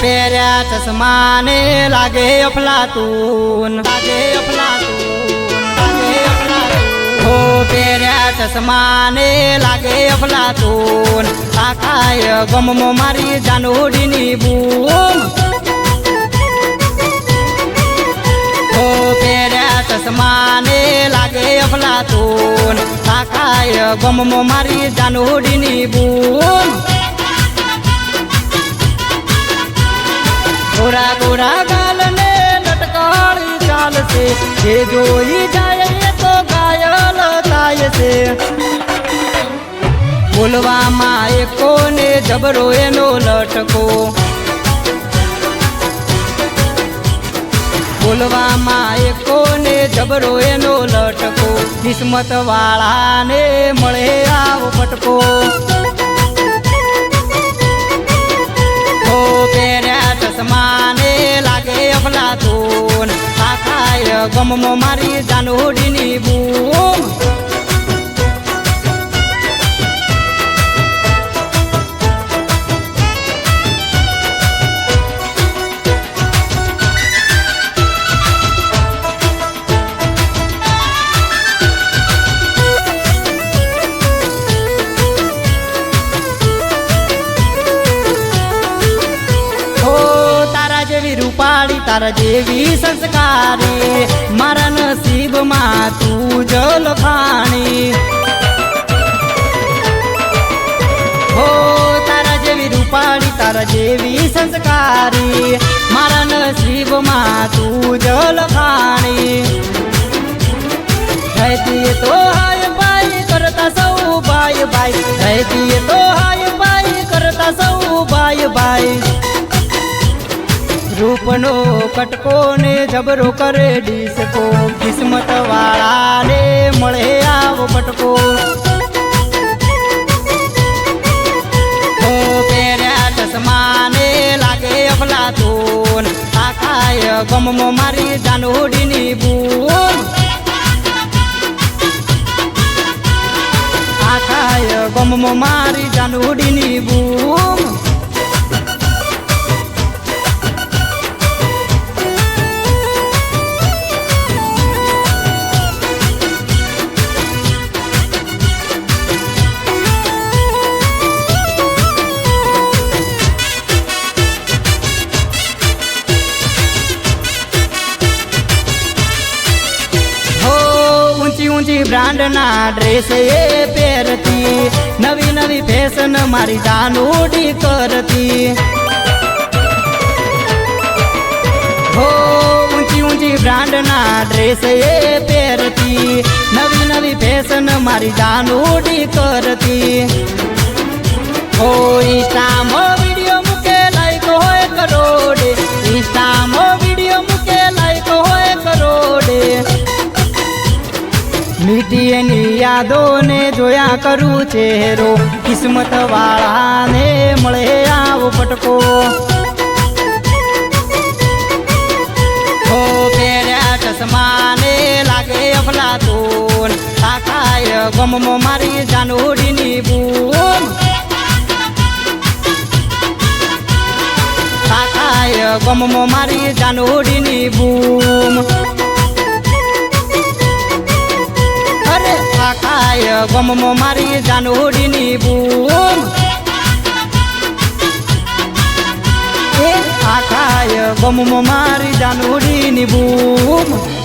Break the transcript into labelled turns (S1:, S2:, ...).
S1: પહેર્યા ચશ્માને લાગે અફલાતું લાગે અફલાતું હો પહેર્યા ચશ્માને લાગે અફલાતું આખાય ગમમો મારી જાનુડીની બૂમ. હો પહેર્યા ચશ્માને લાગે અફલાતું આખાય ગમમો મારી જાનુડીની બૂમ. ગોરા ગોરા ગાલને લટકાળી ચાલશે. જે જોઈ જાય તો ઘાયલ થાય છે. બોલવામાં એકોને જબરો એનો લટકો. બોલવામાં એકોને જબરો એનો લટકો. કિસ્મત વાળાને મળે આવો પટકો ગમમો મારી જાનુડીની રૂપાળી તારા જેવી સંસ્કારી, મારા નસીબમાં તું જ લખાણી. હો, તારા જેવી રૂપાળી, તારા જેવી સંસ્કારી, મારા નસીબમાં તું જ લખાણી. રહેતી તો હાય ભાઈ કરતા સૌ ભાઈ ભાઈ. રહેતી તો હાય ભાઈ કરતા સૌ ભાઈ ભાઈ. રૂપનો કટકો ને જબરો કરે ડીસકો કિસ્મત વાળાને મળે આવો પટકો. ચશ્માને લાગે અફલાતું આખાય ગમમાં મારી જાનુડીની બૂમ આખાય ગમમાં મારી જાનુડીની બૂમ ઊંચી ઊંચી બ્રાન્ડના ડ્રેસ એ પહેરતી. નવી નવી ફેશન મારી જાનુડી કરતી. હો, ઊંચી ઊંચી બ્રાન્ડના ડ્રેસ એ પહેરતી. નવી નવી ફેશન મારી જાનુડી કરતી. હો ઇન્સ્ટામાં યાદોને જોયા કરું ચહેરો. કિસ્મત વાળાને મળે આવો પટકો. ચશ્માને લાગે અફલાતું આખાય ગમમો મારી જાનુડીની બૂમ. આખાય ગમમો મારી જાનુડીની બૂમ. ગમમો મારી જાનુડીની બૂમ. આખાય ગમમો મારી જાનુડીની બૂમ.